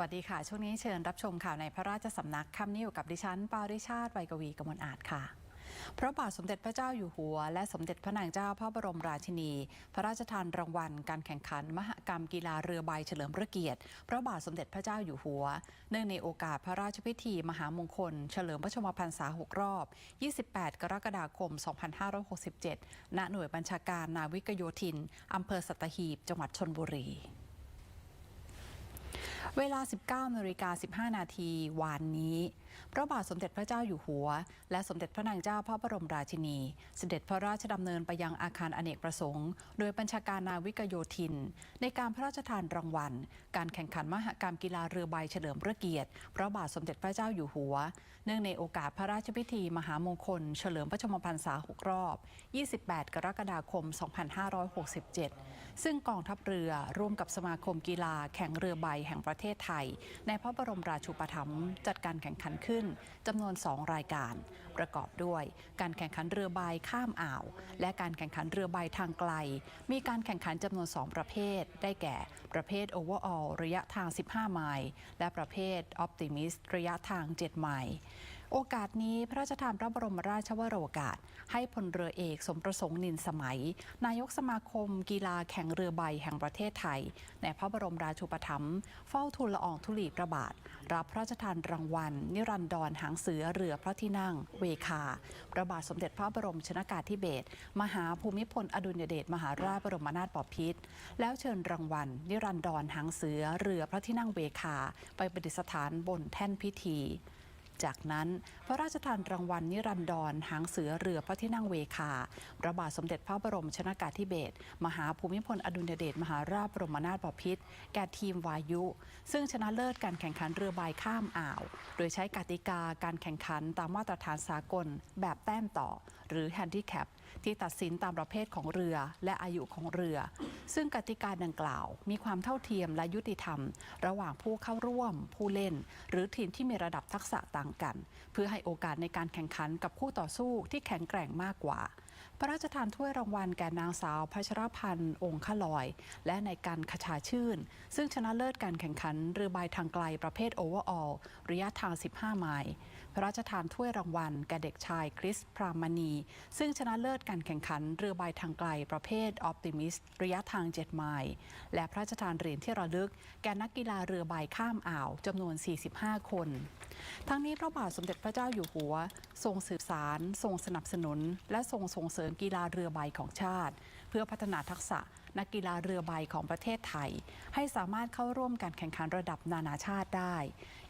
วัสดีค่ะ ช่วงนี้เชิญรับชมข่าวในพระราชสำนักคำนี้อยู่กับดิฉัน ปาริชาติไวยกวีกมลอาจค่ะพระบาทสมเด็จพระเจ้าอยู่หัว และสมเด็จพระนางเจ้าพระบรมราชินี พระราชทานรางวัล การแข่งขัน มหกรรมกีฬาเรือใบเฉลิมพระเกียรติ พระบาทสมเด็จพระเจ้าอยู่หัว เนื่องในโอกาสพระราชพิธี มหามงคล เฉลิมพระชนมพรรษา 6 รอบ 28 กรกฎาคม 2567 ณ หน่วยบัญชาการนาวิกโยธิน อำเภอสัตหีบ จังหวัดชนบุรี เวลา 19นาฬิกา15 นาทีวานนี้ พระบาทสมเด็จพระเจ้าอยู่หัว และสมเด็จพระนางเจ้าพระบรมราชินี เสด็จพระราชดำเนินไปยังอาคารอเนกประสงค์ โดยบัญชาการนาวิกโยธิน ในการพระราชทานรางวัล การแข่งขันมหกรรมกีฬาเรือใบเฉลิมพระเกียรติ พระบาทสมเด็จพระเจ้าอยู่หัว เนื่องในโอกาสพระราชพิธีมหามงคล เฉลิมพระชนมพรรษา6รอบ 28 กรกฎาคม 2567 ซึ่งกองทัพเรือร่วมกับสมาคมกีฬาแข่งเรือใบแห่งประเทศไทย ในพระบรมราชูปถัมภ์จัดการแข่งขันขึ้นจำนวน 2 รายการ ประกอบด้วย การแข่งขันเรือใบข้ามอ่าว และการแข่งขันเรือใบทางไกล มีการแข่งขันจำนวน 2 ประเภท ได้แก่ ประเภท Overall ระยะทาง 15 ไมล์และประเภท Optimist ระยะทาง 7 ไมล์ โอกาสนี้พระราชทานพระบรมราชวโรกาส ให้พลเรือเอกสมประสงค์นินสมัย นายกสมาคม กีฬาแข่งเรือใบแห่งประเทศไทย ในพระบรมราชูปถัมภ์เฝ้าทูลละอองธุลีพระบาท รับพระราชทานรางวัล นิรันดรหางเสือเรือพระที่นั่ง เวคาพระบาทสมเด็จพระบรมชนากาธิเบศรมหาภูมิพลอดุลยเดชมหาราชบรมนาถบพิตรแล้วเชิญรางวัล นิรันดรหางเสือเรือพระที่นั่งเวคา ไปประดิษฐานบนแท่นพิธี จากนั้นพระราชทานรางวัลนิรันดรหางเสือเรือพระที่นั่งเวคาพระบาทสมเด็จพระบรมชนากาธิเบศรมหาภูมิพลอดุลยเดชมหาราชบรมนาถบพิตรแก่ทีมวายุ ซึ่งชนะเลิศการแข่งขันเรือใบข้ามอ่าว โดยใช้กติกาการแข่งขันตามมาตรฐานสากล แบบแต้มต่อ หรือแฮนดิแคปที่ตัดสินตามประเภทของเรือและอายุของเรือ ซึ่งกติกาดังกล่าว มีความเท่าเทียมและยุติธรรม ระหว่างผู้เข้าร่วม ผู้เล่น หรือทีมที่มีระดับทักษะต่างกัน เพื่อให้โอกาสในการแข่งขันกับคู่ต่อสู้ที่แข็งแกร่งมากกว่า พระราชทานถ้วยรางวัลแก่นางสาวพัชรพันธ์องค์ขลอย และในการขชาชื่น ซึ่งชนะเลิศการแข่งขันเรือใบทางไกลประเภทโอเวอร์ออลระยะทาง 15 ไมล์พระราชทานถ้วยรางวัลแก่เด็กชายคริสพรามณี ซึ่งชนะเลิศการแข่งขันเรือใบทางไกลประเภทออ t ติมิสระยะทาง 7 ไมล์และพระราชทานเหรียญที่ระลึก แก่นักกีฬาเรือใบข้ามอ่าวจำนวน 45 คน ทั้งนี้พระบาทสมเด็จพระเจ้าอยู่หัว ทรงสืบสาร ทรงสนับสนุน และทรงส่งเสริมกีฬาเรือใบของชาติ เพื่อพัฒนาทักษะนักกีฬาเรือใบของประเทศไทย ให้สามารถเข้าร่วมการแข่งขันระดับนานาชาติได้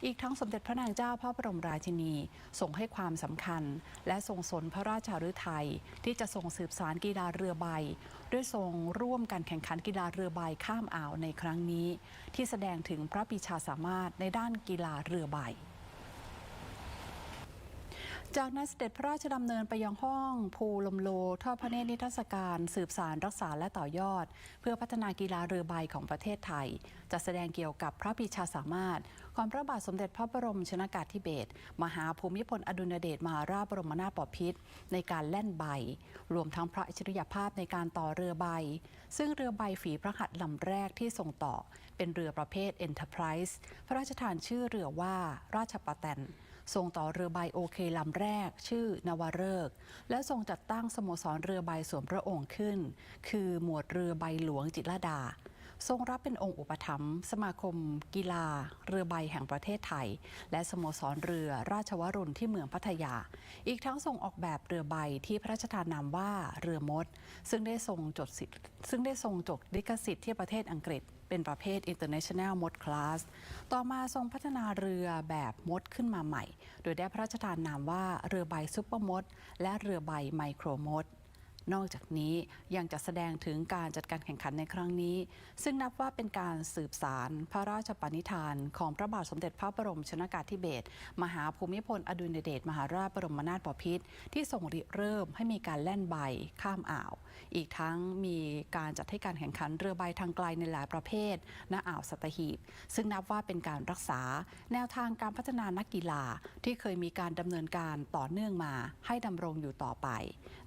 อีกทั้งสมเด็จพระนางเจ้าพระบรมราชินีทรงให้ความสำคัญ และทรงสนพระราชาฤทัยที่จะทรงสืบสารกีฬาเรือใบ ด้วยทรงร่วมการแข่งขันกีฬาเรือใบข้ามอ่าวในครั้งนี้ ที่แสดงถึงพระปรีชาสามารถในด้านกีฬาเรือใบ จากนั้นเสด็จพระราชดำเนินไปยังห้อง ภูลมโลทอดพระเนตรนิทรรศการ สืบสารรักษาและต่อยอด เพื่อพัฒนากีฬาเรือใบของประเทศไทย จะแสดงเกี่ยวกับพระปรีชาสามารถของพระบาทสมเด็จพระบรมชนากาธิเบศรมหาภูมิพลอดุลยเดชมหาราชบรมนาถบพิตรในการแล่นใบ รวมทั้งพระอัจฉริยภาพในการต่อเรือใบ ซึ่งเรือใบฝีพระหัตถ์ลำแรกที่ส่งต่อ เป็นเรือประเภท Enterprise พระราชทานชื่อเรือว่าราชปะแตน ส่งต่อเรือใบโอเคลำแรก ชื่อนวาเริก และทรงจัดตั้งสโมสรเรือใบสวมพระองค์ขึ้น คือหมวดเรือใบหลวงจิตรดา ทรงรับเป็นองค์อุปถัมภ์สมาคม กีฬา เรือใบแห่งประเทศไทย และสโมสรเรือราชวรุณที่เมืองพัทยา อีกทั้งทรงออกแบบเรือใบที่พระราชทานนามว่าเรือมด ซึ่งได้ทรงจดสิทธิ์ซึ่งได้ทรงจดลิขสิทธิ์ที่ประเทศอังกฤษเป็นประเภท International Mod Class ต่อมาทรงพัฒนาเรือแบบมดขึ้นมาใหม่ โดยได้พระราชทานนามว่าเรือใบซุปเปอร์มด และเรือใบไมโครมด นอกจากนี้ยังจะแสดงถึงการจัดการแข่งขันในครั้งนี้ ซึ่งนับว่าเป็นการสืบสารพระราชปณิธาน ของพระบาทสมเด็จพระบรมชนากาธิเบศรมหาภูมิพลอดุลยเดชมหาราชบรมนาถบพิตรที่ทรงริเริ่มให้มีการแล่นใบข้ามอ่าว อีกทั้งมีการจัดให้การแข่งขันเรือใบทางไกลในหลายประเภทณอ่าวสัตหีบ ซึ่งนับว่าเป็นการรักษา แนวทางการพัฒนานักกีฬาที่เคยมีการดำเนินการต่อเนื่องมาให้ดำรงอยู่ต่อไป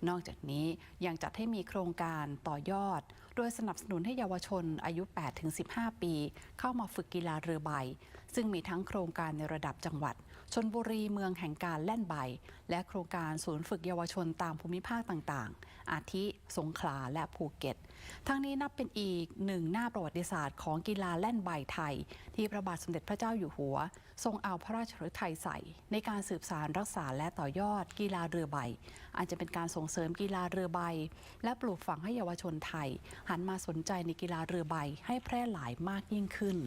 นอกจากนี้ยังจัดให้มีโครงการต่อยอด โดยสนับสนุนให้เยาวชนอายุ 8-15 ปี เข้ามาฝึกกีฬาเรือใบ ซึ่งมีทั้งโครงการในระดับจังหวัดชนบุรีเมืองแห่งการแล่นใบ และโครงการศูนย์ฝึกเยาวชนตามภูมิภาคต่างๆ อาทิสงขลาและภูเก็ต ทั้งนี้นับเป็นอีกหนึ่งหน้าประวัติศาสตร์ของกีฬาแล่นใบไทย ที่พระบาทสมเด็จพระเจ้าอยู่หัว ทรงเอาพระราชฤทัยใส่ ในการสืบสารรักษาและต่อยอดกีฬาเรือใบ อาจจะเป็นการส่งเสริมกีฬาเรือใบ และปลูกฝังให้เยาวชนไทย หันมาสนใจในกีฬาเรือใบให้แพร่หลายมากยิ่งขึ้น